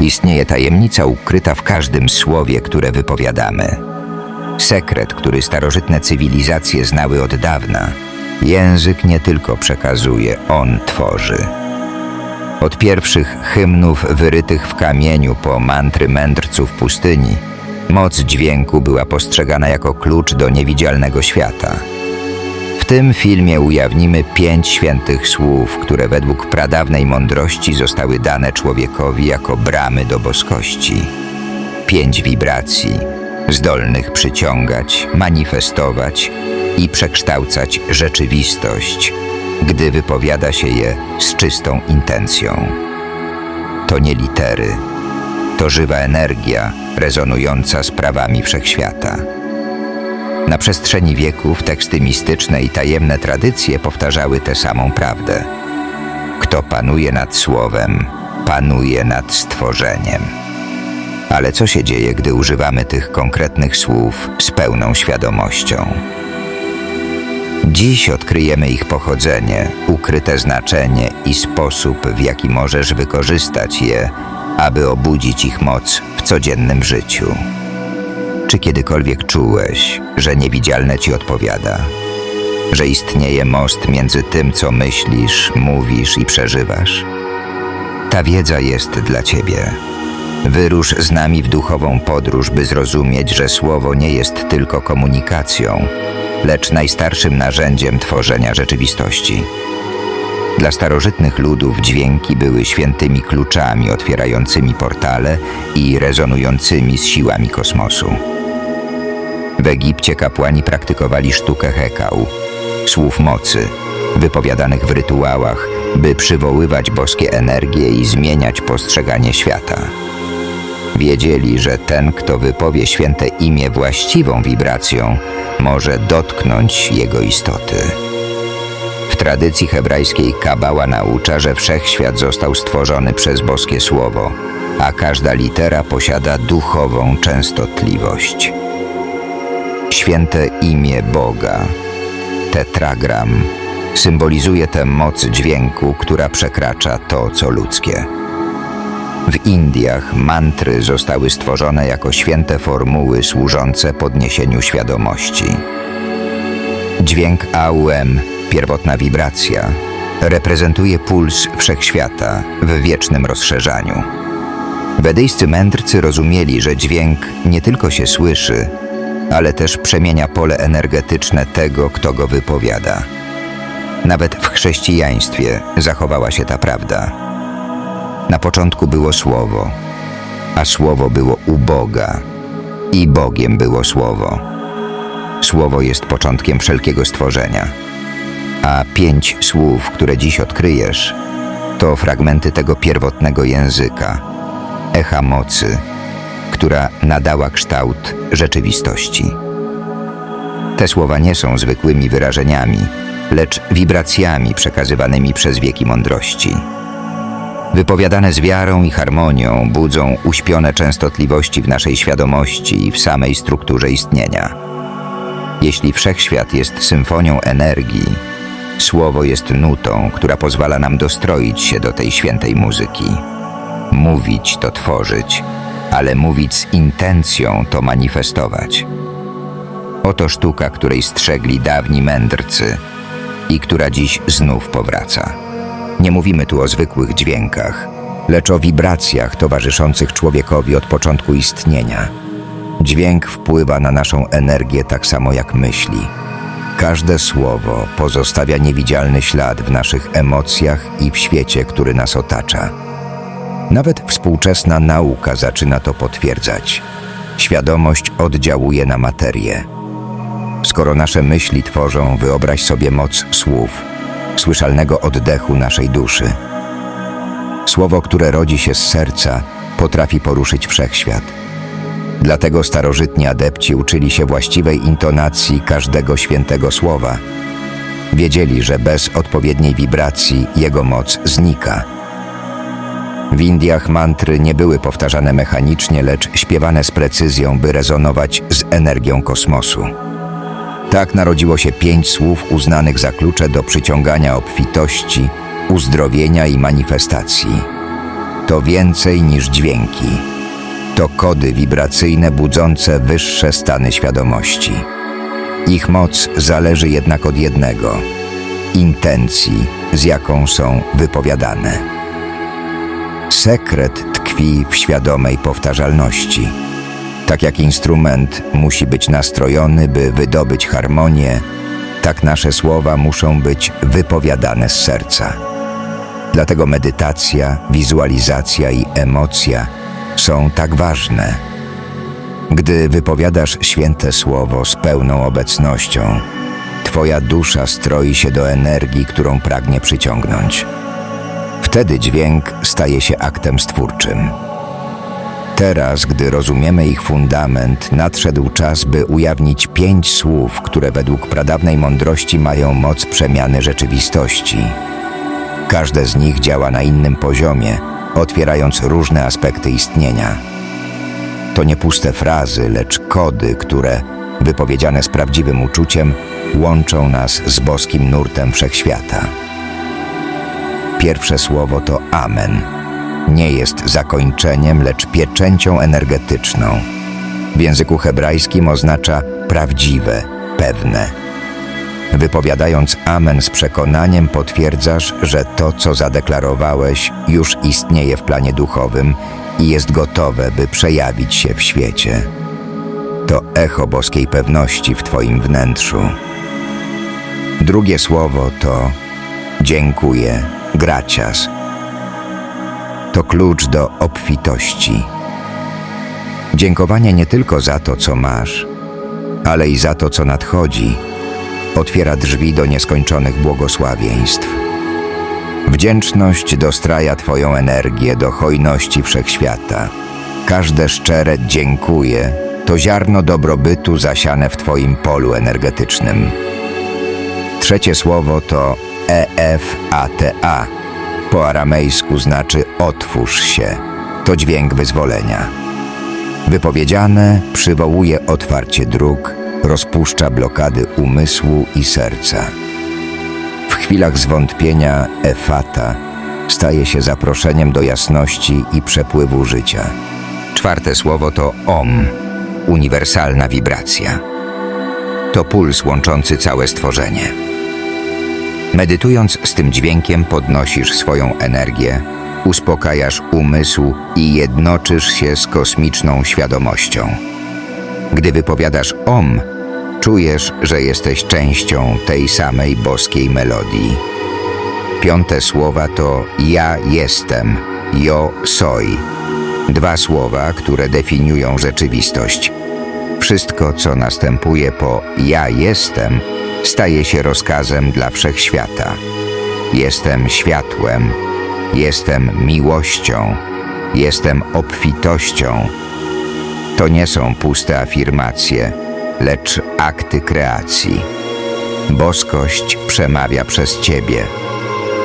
Istnieje tajemnica ukryta w każdym słowie, które wypowiadamy. Sekret, który starożytne cywilizacje znały od dawna. Język nie tylko przekazuje, on tworzy. Od pierwszych hymnów wyrytych w kamieniu po mantry mędrców pustyni, moc dźwięku była postrzegana jako klucz do niewidzialnego świata. Tym filmie ujawnimy pięć świętych słów, które według pradawnej mądrości zostały dane człowiekowi jako bramy do boskości. Pięć wibracji, zdolnych przyciągać, manifestować i przekształcać rzeczywistość, gdy wypowiada się je z czystą intencją. To nie litery, to żywa energia rezonująca z prawami wszechświata. Na przestrzeni wieków teksty mistyczne i tajemne tradycje powtarzały tę samą prawdę. Kto panuje nad słowem, panuje nad stworzeniem. Ale co się dzieje, gdy używamy tych konkretnych słów z pełną świadomością? Dziś odkryjemy ich pochodzenie, ukryte znaczenie i sposób, w jaki możesz wykorzystać je, aby obudzić ich moc w codziennym życiu. Czy kiedykolwiek czułeś, że niewidzialne ci odpowiada? Że istnieje most między tym, co myślisz, mówisz i przeżywasz? Ta wiedza jest dla ciebie. Wyrusz z nami w duchową podróż, by zrozumieć, że słowo nie jest tylko komunikacją, lecz najstarszym narzędziem tworzenia rzeczywistości. Dla starożytnych ludów dźwięki były świętymi kluczami otwierającymi portale i rezonującymi z siłami kosmosu. W Egipcie kapłani praktykowali sztukę hekał, słów mocy, wypowiadanych w rytuałach, by przywoływać boskie energie i zmieniać postrzeganie świata. Wiedzieli, że ten, kto wypowie święte imię właściwą wibracją, może dotknąć jego istoty. W tradycji hebrajskiej Kabała naucza, że wszechświat został stworzony przez boskie słowo, a każda litera posiada duchową częstotliwość. Święte imię Boga, tetragram, symbolizuje tę moc dźwięku, która przekracza to, co ludzkie. W Indiach mantry zostały stworzone jako święte formuły służące podniesieniu świadomości. Dźwięk AUM, pierwotna wibracja, reprezentuje puls wszechświata w wiecznym rozszerzaniu. Wedyjscy mędrcy rozumieli, że dźwięk nie tylko się słyszy, ale też przemienia pole energetyczne tego, kto go wypowiada. Nawet w chrześcijaństwie zachowała się ta prawda. Na początku było Słowo, a Słowo było u Boga i Bogiem było Słowo. Słowo jest początkiem wszelkiego stworzenia, a pięć słów, które dziś odkryjesz, to fragmenty tego pierwotnego języka, echa mocy, która nadała kształt rzeczywistości. Te słowa nie są zwykłymi wyrażeniami, lecz wibracjami przekazywanymi przez wieki mądrości. Wypowiadane z wiarą i harmonią budzą uśpione częstotliwości w naszej świadomości i w samej strukturze istnienia. Jeśli wszechświat jest symfonią energii, słowo jest nutą, która pozwala nam dostroić się do tej świętej muzyki. Mówić to tworzyć, ale mówić z intencją to manifestować. Oto sztuka, której strzegli dawni mędrcy i która dziś znów powraca. Nie mówimy tu o zwykłych dźwiękach, lecz o wibracjach towarzyszących człowiekowi od początku istnienia. Dźwięk wpływa na naszą energię tak samo jak myśli. Każde słowo pozostawia niewidzialny ślad w naszych emocjach i w świecie, który nas otacza. Nawet współczesna nauka zaczyna to potwierdzać. Świadomość oddziałuje na materię. Skoro nasze myśli tworzą, wyobraź sobie moc słów, słyszalnego oddechu naszej duszy. Słowo, które rodzi się z serca, potrafi poruszyć wszechświat. Dlatego starożytni adepci uczyli się właściwej intonacji każdego świętego słowa. Wiedzieli, że bez odpowiedniej wibracji jego moc znika. W Indiach mantry nie były powtarzane mechanicznie, lecz śpiewane z precyzją, by rezonować z energią kosmosu. Tak narodziło się pięć słów uznanych za klucze do przyciągania obfitości, uzdrowienia i manifestacji. to więcej niż dźwięki. To kody wibracyjne budzące wyższe stany świadomości. Ich moc zależy jednak od jednego intencji, z jaką są wypowiadane. Sekret tkwi w świadomej powtarzalności. Tak jak instrument musi być nastrojony, by wydobyć harmonię, tak nasze słowa muszą być wypowiadane z serca. Dlatego medytacja, wizualizacja i emocja są tak ważne. Gdy wypowiadasz święte słowo z pełną obecnością, Twoja dusza stroi się do energii, którą pragnie przyciągnąć. Wtedy dźwięk staje się aktem stwórczym. Teraz, gdy rozumiemy ich fundament, nadszedł czas, by ujawnić pięć słów, które według pradawnej mądrości mają moc przemiany rzeczywistości. Każde z nich działa na innym poziomie, otwierając różne aspekty istnienia. To nie puste frazy, lecz kody, które, wypowiedziane z prawdziwym uczuciem, łączą nas z boskim nurtem wszechświata. Pierwsze słowo to Amen. Nie jest zakończeniem, lecz pieczęcią energetyczną. W języku hebrajskim oznacza prawdziwe, pewne. Wypowiadając Amen z przekonaniem, potwierdzasz, że to, co zadeklarowałeś, już istnieje w planie duchowym i jest gotowe, by przejawić się w świecie. To echo boskiej pewności w Twoim wnętrzu. Drugie słowo to dziękuję, gracias. To klucz do obfitości. Dziękowanie nie tylko za to, co masz, ale i za to, co nadchodzi, otwiera drzwi do nieskończonych błogosławieństw. Wdzięczność dostraja Twoją energię do hojności wszechświata. Każde szczere dziękuję to ziarno dobrobytu zasiane w Twoim polu energetycznym. Trzecie słowo to EFATA. Po aramejsku znaczy otwórz się. To dźwięk wyzwolenia. Wypowiedziane przywołuje otwarcie dróg, rozpuszcza blokady umysłu i serca. W chwilach zwątpienia efata staje się zaproszeniem do jasności i przepływu życia. Czwarte słowo to OM, uniwersalna wibracja. To puls łączący całe stworzenie. Medytując z tym dźwiękiem podnosisz swoją energię, uspokajasz umysł i jednoczysz się z kosmiczną świadomością. Gdy wypowiadasz OM, czujesz, że jesteś częścią tej samej boskiej melodii. Piąte słowa to ja jestem, yo soy. Dwa słowa, które definiują rzeczywistość. Wszystko, co następuje po ja jestem, staje się rozkazem dla wszechświata. Jestem światłem, jestem miłością, jestem obfitością. To nie są puste afirmacje, lecz akty kreacji. Boskość przemawia przez Ciebie.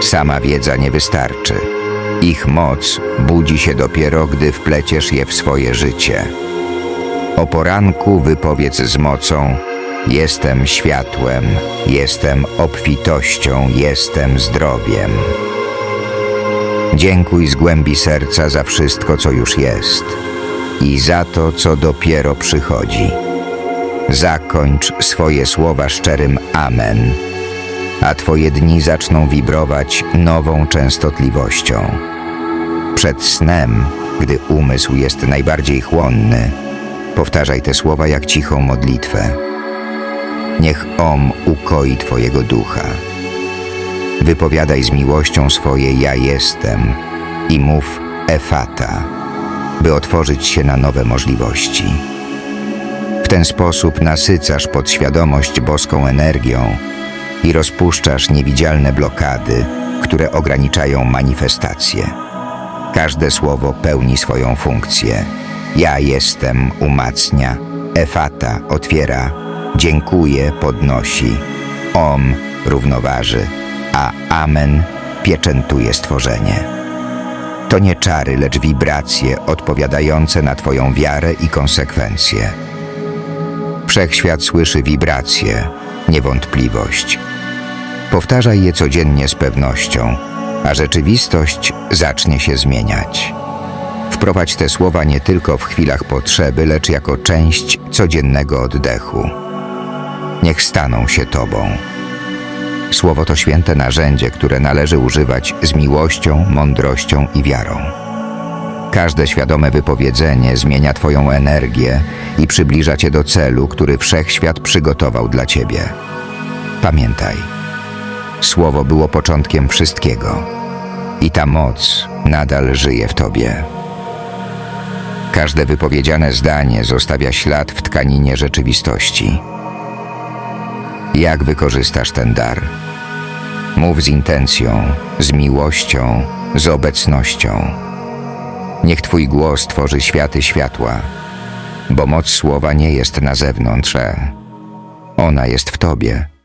Sama wiedza nie wystarczy. Ich moc budzi się dopiero, gdy wpleciesz je w swoje życie. O poranku wypowiedz z mocą: Jestem światłem, jestem obfitością, jestem zdrowiem. Dziękuj z głębi serca za wszystko, co już jest i za to, co dopiero przychodzi. Zakończ swoje słowa szczerym Amen, a Twoje dni zaczną wibrować nową częstotliwością. Przed snem, gdy umysł jest najbardziej chłonny, powtarzaj te słowa jak cichą modlitwę. Niech Om ukoi Twojego ducha. Wypowiadaj z miłością swoje Ja jestem i mów Efata, by otworzyć się na nowe możliwości. W ten sposób nasycasz podświadomość boską energią i rozpuszczasz niewidzialne blokady, które ograniczają manifestacje. Każde słowo pełni swoją funkcję. Ja jestem umacnia, Efata otwiera, dziękuję podnosi, Om równoważy, a Amen pieczętuje stworzenie. To nie czary, lecz wibracje odpowiadające na Twoją wiarę i konsekwencje. Wszechświat słyszy wibracje, niewątpliwość. Powtarzaj je codziennie z pewnością. a rzeczywistość zacznie się zmieniać. Wprowadź te słowa nie tylko w chwilach potrzeby, lecz jako część codziennego oddechu. Niech staną się Tobą. Słowo to święte narzędzie, które należy używać z miłością, mądrością i wiarą. Każde świadome wypowiedzenie zmienia Twoją energię i przybliża Cię do celu, który wszechświat przygotował dla Ciebie. Pamiętaj, Słowo było początkiem wszystkiego i ta moc nadal żyje w Tobie. Każde wypowiedziane zdanie zostawia ślad w tkaninie rzeczywistości. Jak wykorzystasz ten dar? Mów z intencją, z miłością, z obecnością. Niech Twój głos tworzy światy światła, bo moc słowa nie jest na zewnątrz, ona jest w Tobie.